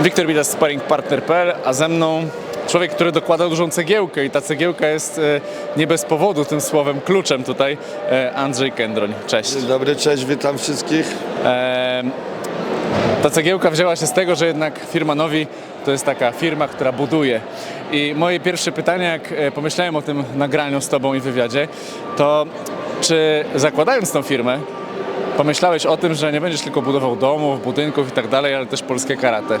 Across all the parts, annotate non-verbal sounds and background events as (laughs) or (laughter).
Wiktor Bidas, sparringpartner.pl, a ze mną człowiek, który dokłada dużą cegiełkę i ta cegiełka jest e, nie bez powodu tym słowem kluczem tutaj, e, Andrzej Kędroń. Cześć. Dzień dobry, cześć, witam wszystkich. E, Ta cegiełka wzięła się z tego, że jednak firma Nowi to jest taka firma, która buduje. I moje pierwsze pytanie, jak pomyślałem o tym nagraniu z Tobą i wywiadzie, to czy zakładając tą firmę, pomyślałeś o tym, że nie będziesz tylko budował domów, budynków i tak dalej, ale też polskie karate?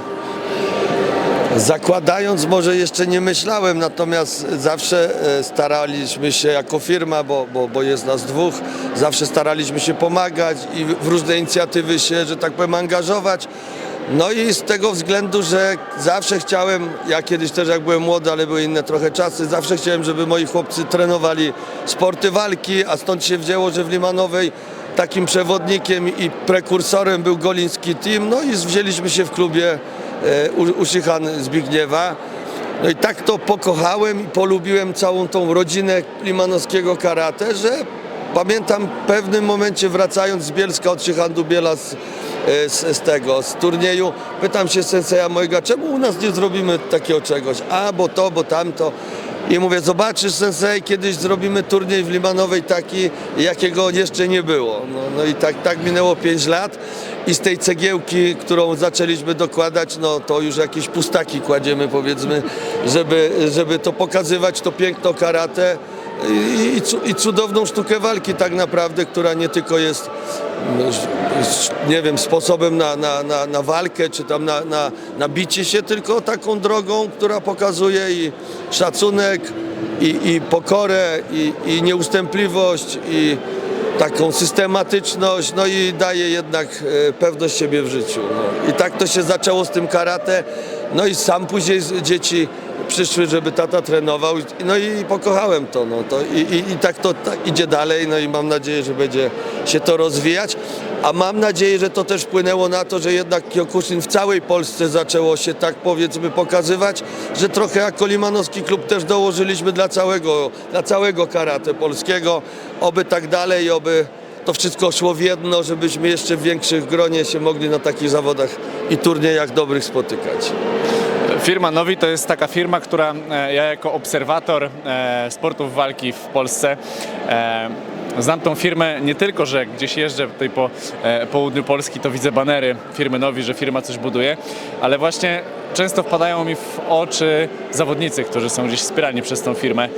Zakładając może jeszcze nie myślałem, natomiast zawsze e, staraliśmy się jako firma, bo, bo, bo jest nas dwóch, zawsze staraliśmy się pomagać i w różne inicjatywy się, że tak powiem, angażować. No i z tego względu, że zawsze chciałem, ja kiedyś też jak byłem młody, ale były inne trochę czasy, zawsze chciałem, żeby moi chłopcy trenowali sporty walki, a stąd się wzięło, że w Limanowej takim przewodnikiem i prekursorem był Goliński Team, no i wzięliśmy się w klubie e, U- Uszychan Zbigniewa. No i tak to pokochałem i polubiłem całą tą rodzinę limanowskiego karate, że pamiętam w pewnym momencie wracając z Bielska od Szychandu Biela z, e, z, z tego, z turnieju, pytam się senseja mojego, czemu u nas nie zrobimy takiego czegoś? A, bo to, bo tamto. I mówię, zobaczysz sensei, kiedyś zrobimy turniej w Limanowej taki, jakiego jeszcze nie było. No, no i tak, tak minęło 5 lat i z tej cegiełki, którą zaczęliśmy dokładać, no to już jakieś pustaki kładziemy powiedzmy, żeby, żeby to pokazywać, to piękno karate i, i, cu- i cudowną sztukę walki tak naprawdę, która nie tylko jest s- nie wiem, sposobem na, na, na, na walkę, czy tam na, na, na bicie się, tylko taką drogą, która pokazuje i szacunek, i, i pokorę, i, i nieustępliwość, i taką systematyczność, no i daje jednak e, pewność siebie w życiu. No. I tak to się zaczęło z tym karate, no i sam później dzieci przyszły, żeby tata trenował, no i pokochałem to, no to i, i, i tak to tak idzie dalej, no i mam nadzieję, że będzie się to rozwijać, a mam nadzieję, że to też wpłynęło na to, że jednak Kyokushin w całej Polsce zaczęło się tak powiedzmy pokazywać, że trochę jako Limanowski Klub też dołożyliśmy dla całego, dla całego karate polskiego, oby tak dalej, oby to wszystko szło w jedno, żebyśmy jeszcze w większych gronie się mogli na takich zawodach i turniejach dobrych spotykać. Firma Nowi to jest taka firma, która e, ja jako obserwator e, sportów walki w Polsce e, znam tą firmę nie tylko, że gdzieś jeżdżę tutaj po południu Polski, to widzę banery firmy Nowi, że firma coś buduje, ale właśnie często wpadają mi w oczy zawodnicy, którzy są gdzieś wspierani przez tą firmę.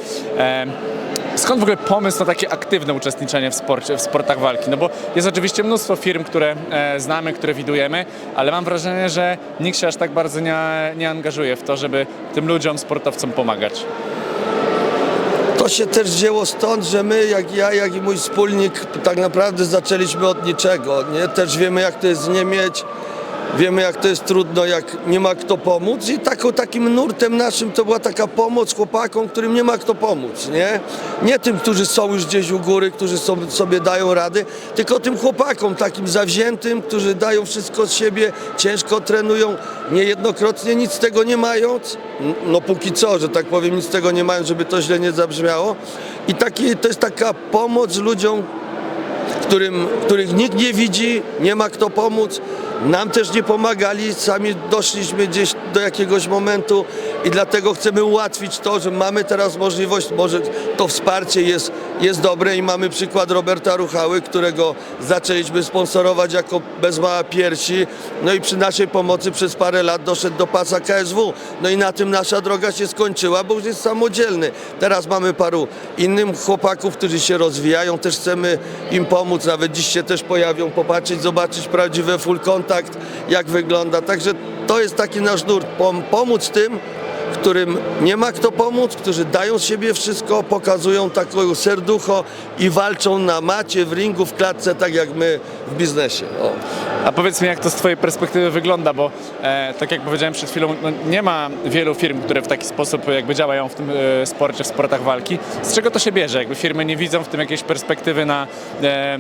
Skąd w ogóle pomysł na takie aktywne uczestniczenie w sporcie, w sportach walki? No bo jest oczywiście mnóstwo firm, które e, znamy, które widujemy, ale mam wrażenie, że nikt się aż tak bardzo nie, nie angażuje w to, żeby tym ludziom, sportowcom pomagać. To się też wzięło stąd, że my, jak ja, jak i mój wspólnik, tak naprawdę zaczęliśmy od niczego. Nie? Też wiemy, jak to jest nie mieć, wiemy, jak to jest trudno, jak nie ma kto pomóc. I taką, takim nurtem naszym to była taka pomoc chłopakom, którym nie ma kto pomóc. Nie, nie tym, którzy są już gdzieś u góry, którzy są, sobie dają rady, tylko tym chłopakom takim zawziętym, którzy dają wszystko z siebie, ciężko trenują, niejednokrotnie nic z tego nie mając. No póki co, że tak powiem, nic z tego nie mają, żeby to źle nie zabrzmiało. I taki, to jest taka pomoc ludziom, którym, których nikt nie widzi, nie ma kto pomóc. Nam też nie pomagali, sami doszliśmy gdzieś do jakiegoś momentu i dlatego chcemy ułatwić to, że mamy teraz możliwość, może to wsparcie jest, jest dobre i mamy przykład Roberta Ruchały, którego zaczęliśmy sponsorować jako bez mała piersi, no i przy naszej pomocy przez parę lat doszedł do pasa KSW. No i na tym nasza droga się skończyła, bo już jest samodzielny. Teraz mamy paru innych chłopaków, którzy się rozwijają, też chcemy im pomóc, nawet dziś się też pojawią, popatrzeć, zobaczyć prawdziwy full kontakt, jak wygląda. Także to jest taki nasz nurt, pom- pomóc tym, którym nie ma kto pomóc, którzy dają z siebie wszystko, pokazują taką serducho i walczą na macie, w ringu, w klatce, tak jak my w biznesie. O. A powiedz mi, jak to z Twojej perspektywy wygląda, bo e, tak jak powiedziałem przed chwilą, no, nie ma wielu firm, które w taki sposób jakby działają w tym e, sporcie, w sportach walki. Z czego to się bierze? Jakby firmy nie widzą w tym jakiejś perspektywy na e,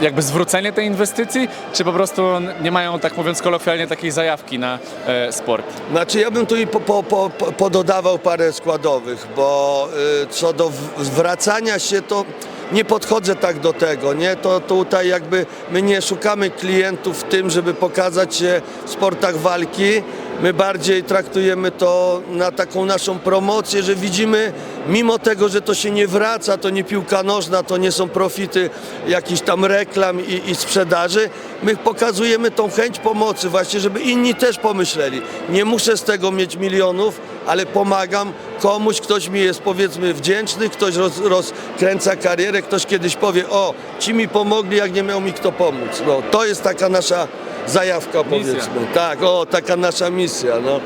jakby zwrócenie tej inwestycji, czy po prostu nie mają, tak mówiąc kolokwialnie, takiej zajawki na e, sport? Znaczy ja bym tu i po, po, po, po- pododawał parę składowych, bo y, co do zwracania się to nie podchodzę tak do tego, nie? To tutaj jakby my nie szukamy klientów w tym, żeby pokazać się w sportach walki, My bardziej traktujemy to na taką naszą promocję, że widzimy, mimo tego, że to się nie wraca, to nie piłka nożna, to nie są profity jakichś tam reklam i, i sprzedaży, my pokazujemy tą chęć pomocy właśnie, żeby inni też pomyśleli. Nie muszę z tego mieć milionów, ale pomagam komuś, ktoś mi jest powiedzmy wdzięczny, ktoś roz, rozkręca karierę, ktoś kiedyś powie, o, ci mi pomogli, jak nie miał mi kto pomóc. No, to jest taka nasza zajawka powiedzmy. Tak, o, taka nasza misja. No.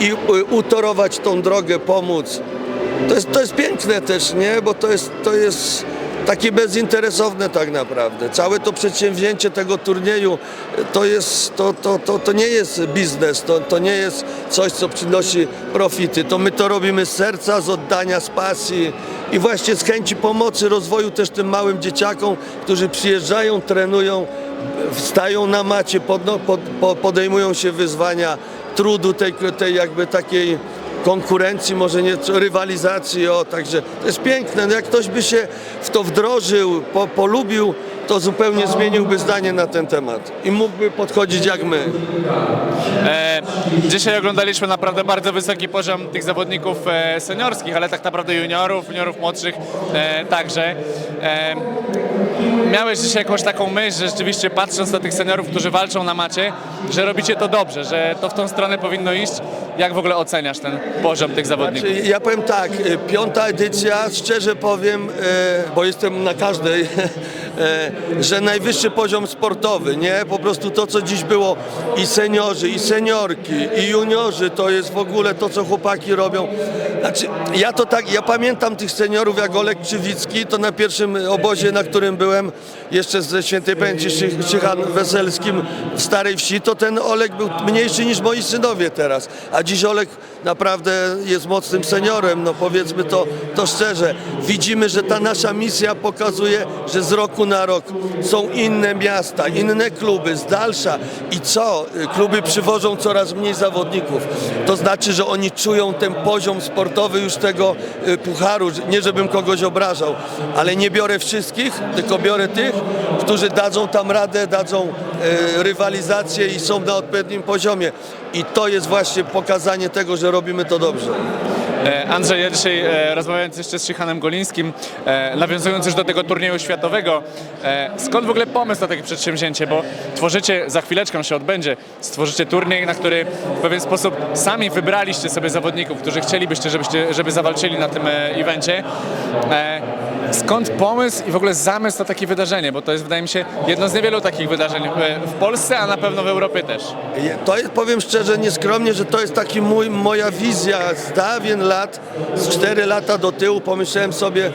I y, utorować tą drogę, pomóc. To jest, to jest piękne też, nie? Bo to jest, to jest takie bezinteresowne tak naprawdę. Całe to przedsięwzięcie tego turnieju to, jest, to, to, to, to nie jest biznes, to, to nie jest coś, co przynosi profity. To my to robimy z serca, z oddania, z pasji i właśnie z chęci pomocy, rozwoju też tym małym dzieciakom, którzy przyjeżdżają, trenują, wstają na macie, pod, po, podejmują się wyzwania trudu tej, tej jakby takiej konkurencji, może nie rywalizacji, o, także to jest piękne. No jak ktoś by się w to wdrożył, po, polubił, to zupełnie zmieniłby zdanie na ten temat i mógłby podchodzić jak my. E, dzisiaj oglądaliśmy naprawdę bardzo wysoki poziom tych zawodników e, seniorskich, ale tak naprawdę juniorów, juniorów młodszych e, także. E, miałeś dzisiaj jakąś taką myśl, że rzeczywiście patrząc na tych seniorów, którzy walczą na macie, że robicie to dobrze, że to w tą stronę powinno iść. Jak w ogóle oceniasz ten poziom tych zawodników? Znaczy, Ja powiem tak, y, piąta edycja, szczerze powiem, y, bo jestem na każdej, (laughs) że najwyższy poziom sportowy, nie? Po prostu to, co dziś było i seniorzy, i seniorki, i juniorzy, to jest w ogóle to, co chłopaki robią. Znaczy, ja to tak, ja pamiętam tych seniorów jak Olek Krzywicki, to na pierwszym obozie, na którym byłem, jeszcze ze świętej pamięci Szychan Weselskim w Starej Wsi, to ten Olek był mniejszy niż moi synowie teraz, a dziś Olek naprawdę jest mocnym seniorem, no powiedzmy to, to szczerze. Widzimy, że ta nasza misja pokazuje, że z roku na rok są inne miasta, inne kluby, z dalsza i co? Kluby przywożą coraz mniej zawodników. To znaczy, że oni czują ten poziom sportowy już tego y, pucharu, nie żebym kogoś obrażał, ale nie biorę wszystkich, tylko biorę tych, którzy dadzą tam radę, dadzą y, rywalizację i są na odpowiednim poziomie. I to jest właśnie pokazanie tego, że robimy to dobrze. E, Andrzej, ja dzisiaj e, rozmawiając jeszcze z Szychanem Golińskim, e, nawiązując już do tego turnieju światowego, skąd w ogóle pomysł na takie przedsięwzięcie? Bo tworzycie, za chwileczkę się odbędzie, stworzycie turniej, na który w pewien sposób sami wybraliście sobie zawodników, którzy chcielibyście, żebyście, żeby zawalczyli na tym evencie. Skąd pomysł i w ogóle zamysł na takie wydarzenie? Bo to jest, wydaje mi się, jedno z niewielu takich wydarzeń e, w Polsce, a na pewno w Europie też. To jest, powiem szczerze, nieskromnie, że to jest taki mój, moja wizja z dawien lat, z 4 lata do tyłu pomyślałem sobie,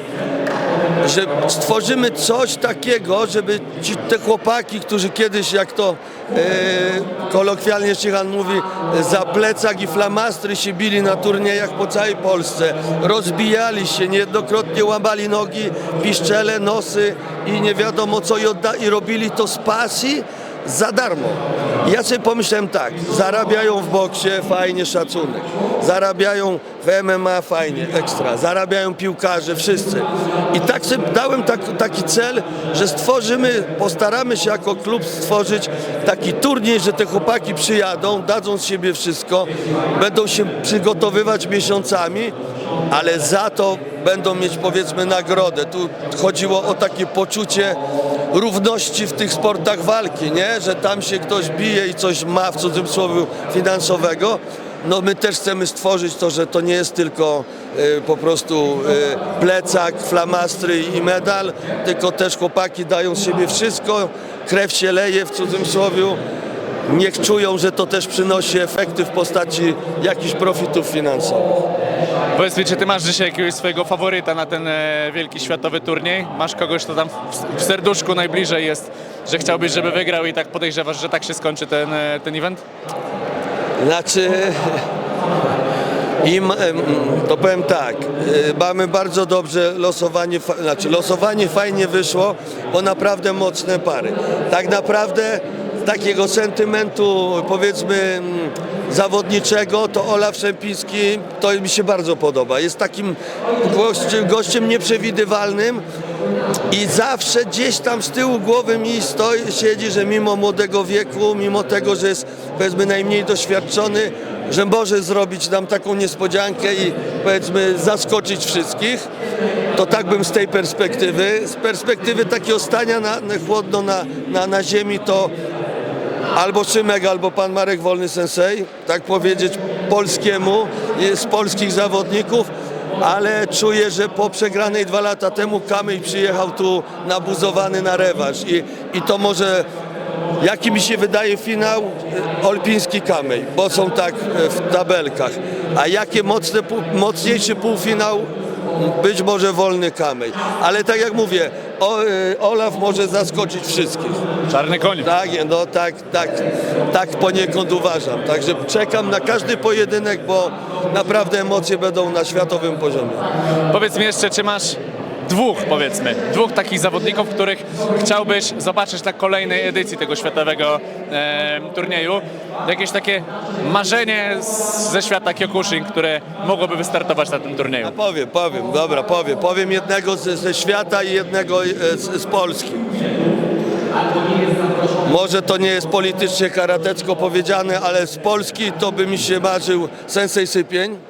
że stworzymy coś takiego, żeby ci, te chłopaki, którzy kiedyś, jak to e, kolokwialnie Szychan mówi, za plecak i flamastry się bili na turniejach po całej Polsce, rozbijali się, niejednokrotnie łamali nogi, piszczele, nosy i nie wiadomo co i, i robili to z pasji, za darmo. Ja sobie pomyślałem tak, zarabiają w boksie, fajnie, szacunek. Zarabiają w MMA, fajnie, ekstra. Zarabiają piłkarze, wszyscy. I tak sobie dałem tak, taki cel, że stworzymy, postaramy się jako klub stworzyć taki turniej, że te chłopaki przyjadą, dadzą z siebie wszystko, będą się przygotowywać miesiącami, ale za to będą mieć powiedzmy nagrodę. Tu chodziło o takie poczucie równości w tych sportach walki, nie? Że tam się ktoś bije i coś ma w cudzysłowie finansowego. No my też chcemy stworzyć to, że to nie jest tylko y, po prostu y, plecak, flamastry i medal, tylko też chłopaki dają z siebie wszystko, krew się leje w cudzysłowie. Niech czują, że to też przynosi efekty w postaci jakichś profitów finansowych. Powiedz mi, czy ty masz dzisiaj jakiegoś swojego faworyta na ten e, wielki światowy turniej? Masz kogoś, kto tam w, serduszku najbliżej jest, że chciałbyś, żeby wygrał i tak podejrzewasz, że tak się skończy ten, e, ten event? Znaczy, em, to powiem tak, y, mamy bardzo dobrze losowanie, znaczy losowanie fajnie wyszło, bo naprawdę mocne pary. Tak naprawdę takiego sentymentu powiedzmy mm, zawodniczego, to Olaf Szempiński to mi się bardzo podoba. Jest takim gościem, gościem nieprzewidywalnym, I zawsze gdzieś tam z tyłu głowy mi stoi, siedzi, że mimo młodego wieku, mimo tego, że jest powiedzmy najmniej doświadczony, że może zrobić nam taką niespodziankę i powiedzmy zaskoczyć wszystkich. To tak bym z tej perspektywy. Z perspektywy takiego stania na, na chłodno na, na, na ziemi to albo Szymek, albo pan Marek Wolny Sensei, tak powiedzieć polskiemu, z polskich zawodników, ale czuję, że po przegranej dwa lata temu Kamil przyjechał tu nabuzowany na rewanż. I, i to może, jaki mi się wydaje finał, e, Olpiński Kamil, bo są tak e, w tabelkach, a jakie mocne, mocniejszy półfinał być może wolny kamej. Ale tak jak mówię, o, y, Olaf może zaskoczyć wszystkich. Czarny koń. Tak, no tak, tak, tak poniekąd uważam. Także czekam na każdy pojedynek, bo naprawdę emocje będą na światowym poziomie. Powiedz mi jeszcze, czy masz dwóch, powiedzmy, dwóch takich zawodników, których chciałbyś zobaczyć na kolejnej edycji tego światowego e, turnieju? Jakieś takie marzenie z, ze świata Kyokushin, które mogłoby wystartować na tym turnieju? Powiem, powiem, dobra, powiem. Powiem jednego ze, ze świata i jednego e, z, z Polski. Może to nie jest politycznie karatecko powiedziane, ale z Polski to by mi się marzył Sensei Sypień.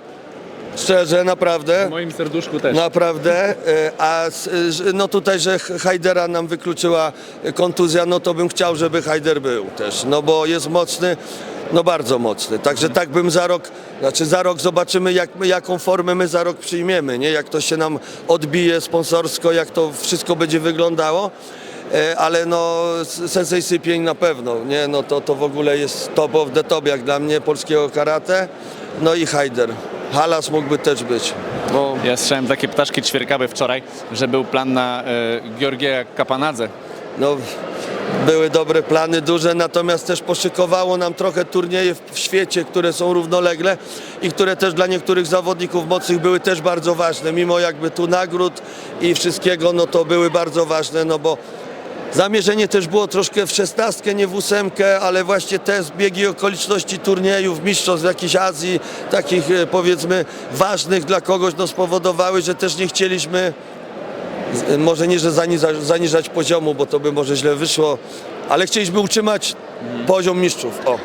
Szczerze, naprawdę. W moim serduszku też. Naprawdę, e, a no tutaj, że Hajdera nam wykluczyła kontuzja, no to bym chciał, żeby Hajder był też, no bo jest mocny, no bardzo mocny. Także tak bym za rok, znaczy za rok zobaczymy, jak jaką formę my za rok przyjmiemy, nie? Jak to się nam odbije sponsorsko, jak to wszystko będzie wyglądało. E, Ale no Sensei Sypień na pewno, nie? No to, to w ogóle jest top of the top jak dla mnie polskiego karate. No i Hajder. Halas mógłby też być. Bo Ja słyszałem takie ptaszki ćwierkały wczoraj, że był plan na Georgieja Kapanadze. No, były dobre plany, duże, natomiast też poszykowało nam trochę turnieje w, w świecie, które są równolegle i które też dla niektórych zawodników mocnych były też bardzo ważne. Mimo jakby tu nagród i wszystkiego, no to były bardzo ważne, no bo zamierzenie też było troszkę w szesnastkę, nie w ósemkę, ale właśnie te zbiegi okoliczności turniejów, mistrzostw jakiejś Azji, takich e, powiedzmy ważnych dla kogoś, no spowodowały, że też nie chcieliśmy z- może nie, że zaniżać, zaniżać poziomu, bo to by może źle wyszło, ale chcieliśmy utrzymać poziom mistrzów. O.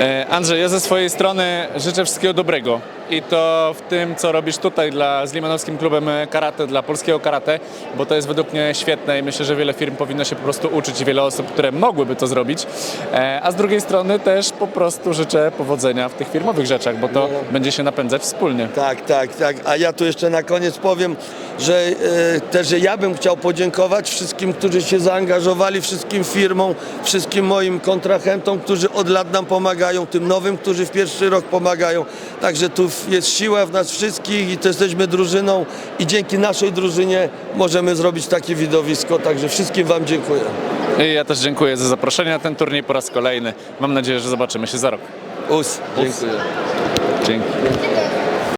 E, Andrzej, ja ze swojej strony życzę wszystkiego dobrego i to w tym, co robisz tutaj dla, z Limanowskim Klubem Karate, dla polskiego karate, bo to jest według mnie świetne i myślę, że wiele firm powinno się po prostu uczyć i wiele osób, które mogłyby to zrobić. E, A z drugiej strony też po prostu życzę powodzenia w tych firmowych rzeczach, bo to będzie się napędzać wspólnie. Tak, tak, tak. A ja tu jeszcze na koniec powiem, że e, też ja bym chciał podziękować wszystkim, którzy się zaangażowali, wszystkim firmom, wszystkim moim kontrahentom, którzy od lat nam pomagają, tym nowym, którzy w pierwszy rok pomagają. Także tu jest siła w nas wszystkich i to jesteśmy drużyną i dzięki naszej drużynie możemy zrobić takie widowisko. Także wszystkim Wam dziękuję. I ja też dziękuję za zaproszenie na ten turniej po raz kolejny. Mam nadzieję, że zobaczymy się za rok. Us. Dziękuję. Dzięki.